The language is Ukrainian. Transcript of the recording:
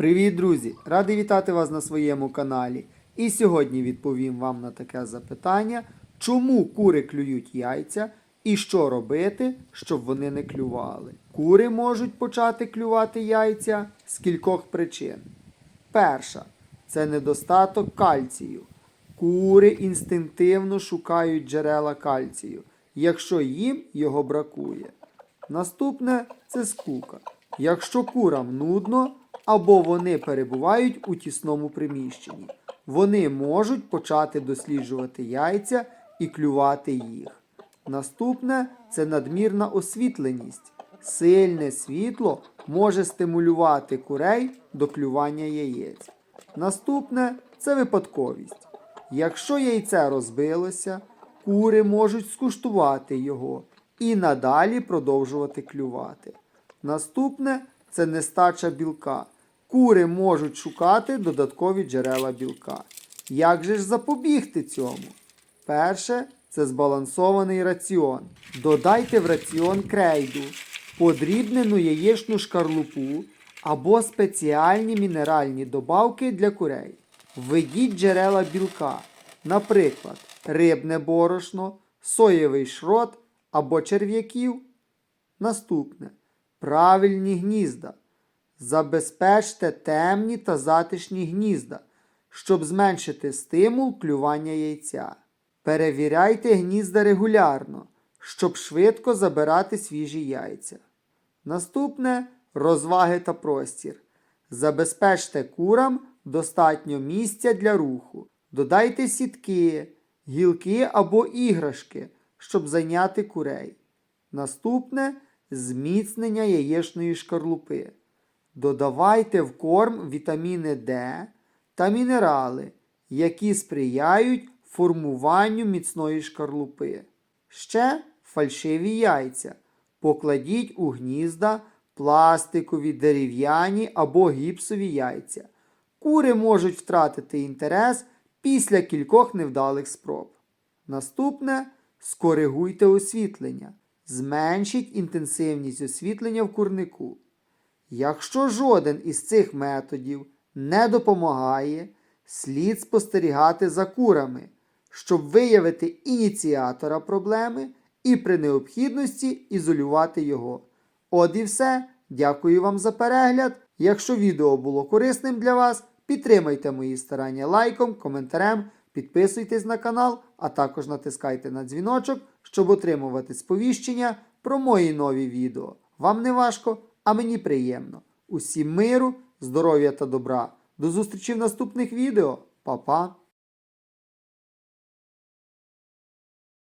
Привіт, друзі! Радий вітати вас на своєму каналі. І сьогодні відповім вам на таке запитання, чому кури клюють яйця і що робити, щоб вони не клювали. Кури можуть почати клювати яйця з кількох причин. Перша це недостаток кальцію. Кури інстинктивно шукають джерела кальцію, якщо їм його бракує. Наступне це скука. Якщо курам нудно або вони перебувають у тісному приміщенні, вони можуть почати досліджувати яйця і клювати їх. Наступне це надмірна освітленість. Сильне світло може стимулювати курей до клювання яєць. Наступне це випадковість. Якщо яйце розбилося, кури можуть скуштувати його і надалі продовжувати клювати. Наступне це нестача білка. Кури можуть шукати додаткові джерела білка. Як же ж запобігти цьому? Перше це збалансований раціон. Додайте в раціон крейду, подрібнену яєчну шкарлупу або спеціальні мінеральні добавки для курей. Введіть джерела білка, наприклад, рибне борошно, соєвий шрот або черв'яків. Наступне правильні гнізда. Забезпечте темні та затишні гнізда, щоб зменшити стимул клювання яйця. Перевіряйте гнізда регулярно, щоб швидко забирати свіжі яйця. Наступне розваги та простір. Забезпечте курам достатньо місця для руху. Додайте сітки, гілки або іграшки, щоб зайняти курей. Наступне зміцнення яєчної шкарлупи. Додавайте в корм вітаміни Д та мінерали, які сприяють формуванню міцної шкарлупи. Ще фальшиві яйця. Покладіть у гнізда пластикові, дерев'яні або гіпсові яйця. Кури можуть втратити інтерес після кількох невдалих спроб. Наступне скоригуйте освітлення. Зменшіть інтенсивність освітлення в курнику. Якщо жоден із цих методів не допомагає, слід спостерігати за курами, щоб виявити ініціатора проблеми і при необхідності ізолювати його. От і все. Дякую вам за перегляд. Якщо відео було корисним для вас, підтримайте мої старання лайком, коментарем, підписуйтесь на канал, а також натискайте на дзвіночок, щоб отримувати сповіщення про мої нові відео. Вам не важко, а мені приємно. Усім миру, здоров'я та добра. До зустрічі в наступних відео. Па-па!